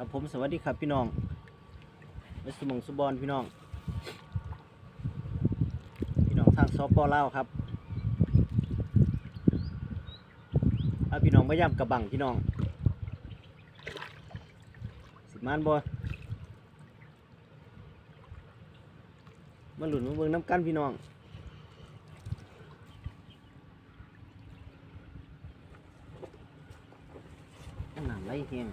ครับผมสวัสดีครับพี่น้องไปสมงสุบอลพี่น้อง พี่น้องทางซอปปอลาครับเอาพี่น้องมาย่ำกระบังพี่น้อง สิมานบอมาหลุนมาเบิ่งน้ำกันพี่น้องน้ำไหลแห้ง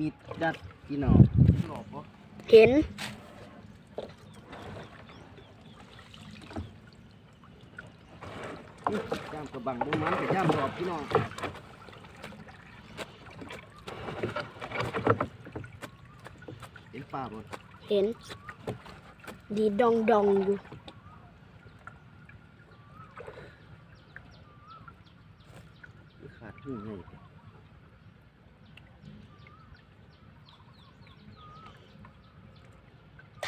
มีดัดพี่น้องหลอกบ่เห็นย่ามกระบังบุ้งมันกับย่ามหลอกพี่น้องเห็นป่าบ่เห็น ดีดองดองอยู่ขาดหูไง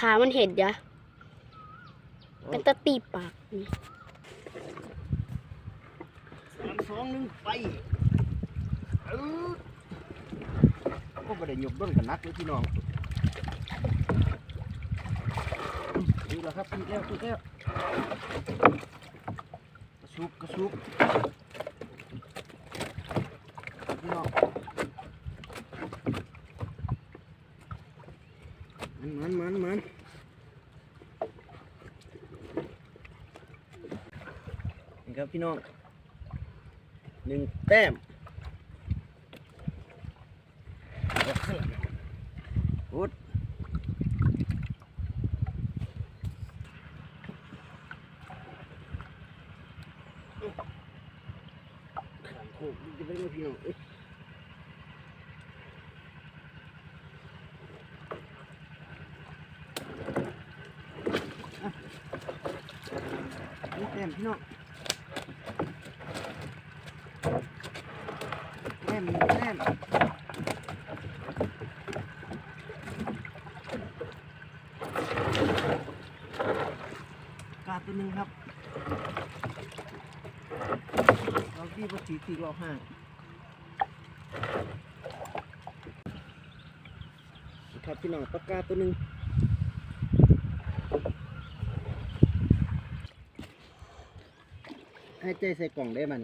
ขามันเห็นยะเป็นตะตีปากนี่สามสองหนึ่งไปเออก็ไม่ได้หยกด้นกันนักเลยพี่น้องนี่แหละครับพี่แก้วพี่แก้วกระซุบกระซุบพี่น้อง มันมันมันมันนี่ครับพี่น้องหนึ่งแต้มพุดขันโคกจะไปไหมพี่น้องเอ้ยอะ แต้มพี่น้องแต้มแมกาตัวหนึ่งครับเราที่ปฏิทีรอห้างครับพี่น้องปากกาตัวหนึ่ง ให้ใจใส่กล่องได้มัน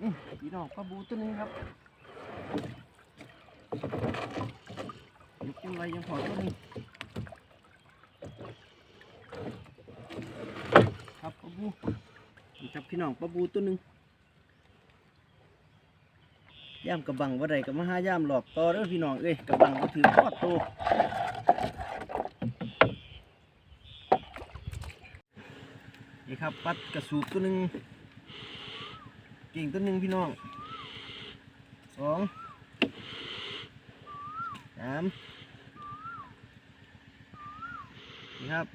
อื้อพี่น้องปลาบูตัวหนึงครับยุกยังไรยังพอตัวหนึงครับปลาบูนี่ครับพี่น้องปลาบูตัวหนึ่ง ย่ามกระบังว่าไรกับมาหาย่ามหลอกต่อเด้อพี่น้องเอ้ยกระบังก็ถือทอดโตนี่ครับปัดกระสูบตัวหนึ่งเก่งตัวหนึ่งพี่น้องสองสามนี่ครับ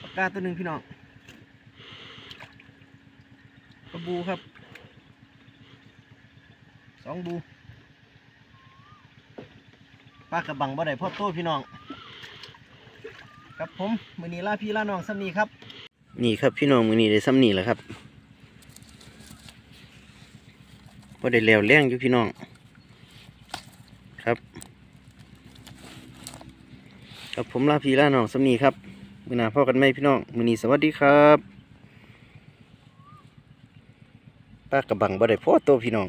ปากกาตัวหนึ่งพี่น้องกระ บูครับสองบูปลากระบังบ่ได้พ่อโต้พี่น้อง ครับผมมือนี้ลาพี่ล่าน้องซ้ำนี้ครับ นี่ครับพี่น้องมือนี้ได้ซ้ำนี้แหละครับพอได้แล้วแรงอยู่พี่น้อง ครับ ครับผมล่าพี่ล่าน้องสำนีครับมือหน้าพ่อกันไหมพี่น้องมือนี้สวัสดีครับปลากระบังบ่ได้พอตัวพี่น้อง